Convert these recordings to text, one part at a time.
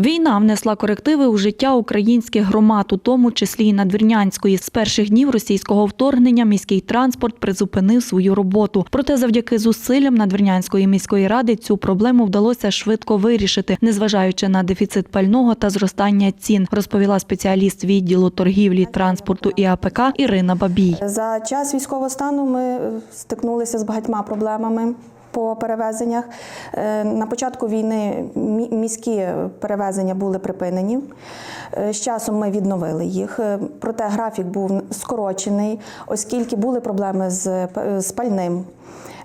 Війна внесла корективи у життя українських громад, у тому числі і надвірнянської. З перших днів російського вторгнення міський транспорт призупинив свою роботу. Проте, завдяки зусиллям надвірнянської міської ради, цю проблему вдалося швидко вирішити, незважаючи на дефіцит пального та зростання цін, розповіла спеціаліст відділу торгівлі, транспорту і АПК Ірина Бабій. За час військового стану ми стикнулися з багатьма проблемами. По перевезеннях Е, на початку війни міські перевезення були припинені. Е, З часом ми відновили їх. Е, Проте графік був скорочений, оскільки були проблеми з, пальним.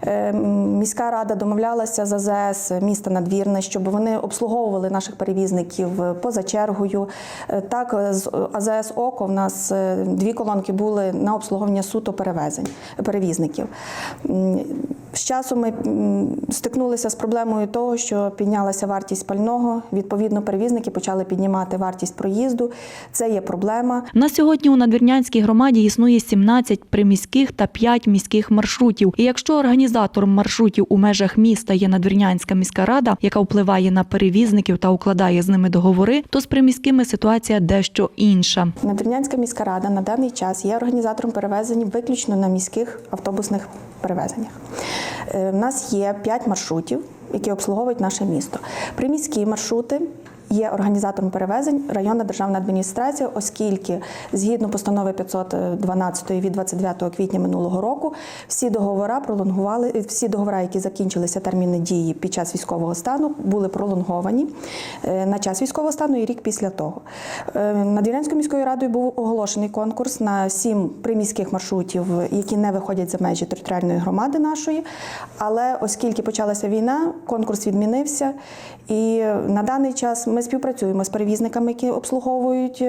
Е, Міська рада домовлялася з АЗС міста Надвірне, щоб вони обслуговували наших перевізників поза чергою. Е, Так, з АЗС ОКО в нас е, дві колонки були на обслуговування суто перевезень перевізників. З часом ми стикнулися з проблемою того, що піднялася вартість пального. Відповідно, перевізники почали піднімати вартість проїзду. Це є проблема. На сьогодні у надвірнянській громаді існує 17 приміських та 5 міських маршрутів. І якщо організатором маршрутів у межах міста є Надвірнянська міська рада, яка впливає на перевізників та укладає з ними договори, то з приміськими ситуація дещо інша. Надвірнянська міська рада на даний час є організатором перевезень виключно на міських автобусних перевезеннях. Е, В нас є 5 маршрутів, які обслуговують наше місто. Приміські маршрути. Є організатором перевезень районна державна адміністрація, оскільки згідно постанови 512 від 29 квітня минулого року всі договори пролонгували, всі договори, які закінчилися терміни дії під час військового стану, були пролонговані е, на час військового стану і рік після того. Е, Надвірнянською міською радою був оголошений конкурс на сім приміських маршрутів, які не виходять за межі територіальної громади нашої. Але оскільки почалася війна, конкурс відмінився. І на даний час ми співпрацюємо з перевізниками, які обслуговують.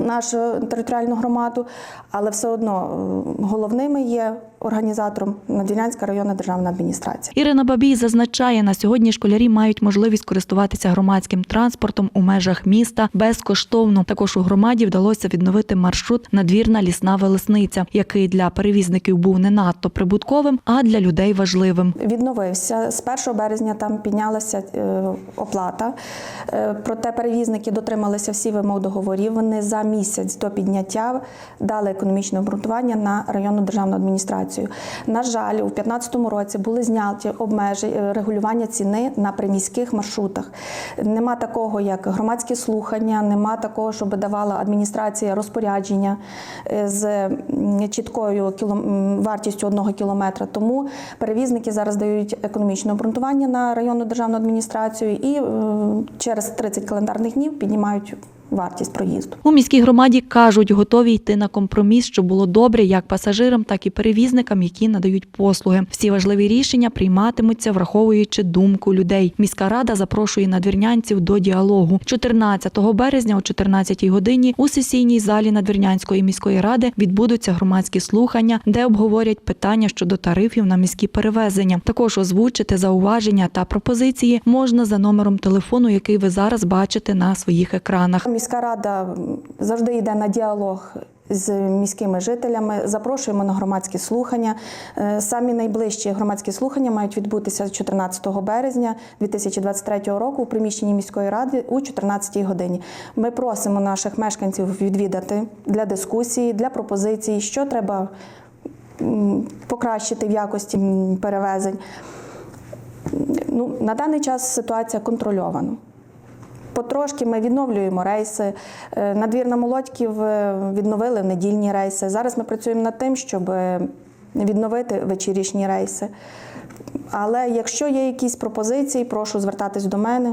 Нашу територіальну громаду, але все одно е, головними є організатором Надвірнянська районна державна адміністрація. Ірина Бабій зазначає, на сьогодні школярі мають можливість користуватися громадським транспортом у межах міста безкоштовно. Також у громаді вдалося відновити маршрут надвірна лісна велесниця, який для перевізників був не надто прибутковим, а для людей важливим. Відновився з 1 березня. Там піднялася е, оплата. Е, Проте перевізники дотрималися всі вимог договорів. Вони за місяць до підняття дали економічне обґрунтування на районну державну адміністрацію. На жаль, у 2015 році були зняті обмежі е, регулювання ціни на приміських маршрутах. Нема такого, як громадські слухання, нема такого, щоб давала адміністрація розпорядження е, з чіткою вартістю одного кілометра. Тому перевізники зараз дають економічне обґрунтування на районну державну адміністрацію і е, через 30 календарних днів піднімають вартість проїзду. У міській громаді кажуть, готові йти на компроміс, щоб було добре як пасажирам, так і перевізникам, які надають послуги. Всі важливі рішення прийматимуться, враховуючи думку людей. Міська рада запрошує надвірнянців до діалогу. 14 березня о 14 годині у сесійній залі Надвірнянської міської ради відбудуться громадські слухання, де обговорять питання щодо тарифів на міські перевезення. Також озвучити зауваження та пропозиції можна за номером телефону, який ви зараз бачите на своїх екранах. Міська рада завжди йде на діалог. З міськими жителями запрошуємо на громадські слухання. Е, Самі найближчі громадські слухання мають відбутися 14 березня 2023 року у приміщенні міської ради у 14-й годині. Ми просимо наших мешканців відвідати для дискусії, для пропозицій, що треба покращити в якості перевезень. Ну, на даний час ситуація контрольована. Потрошки ми відновлюємо рейси. Е, Надвір на Молодьків е, відновили недільні рейси. Зараз ми працюємо над тим, щоб е, відновити вечірішні рейси. Але якщо є якісь пропозиції, прошу звертатись до мене.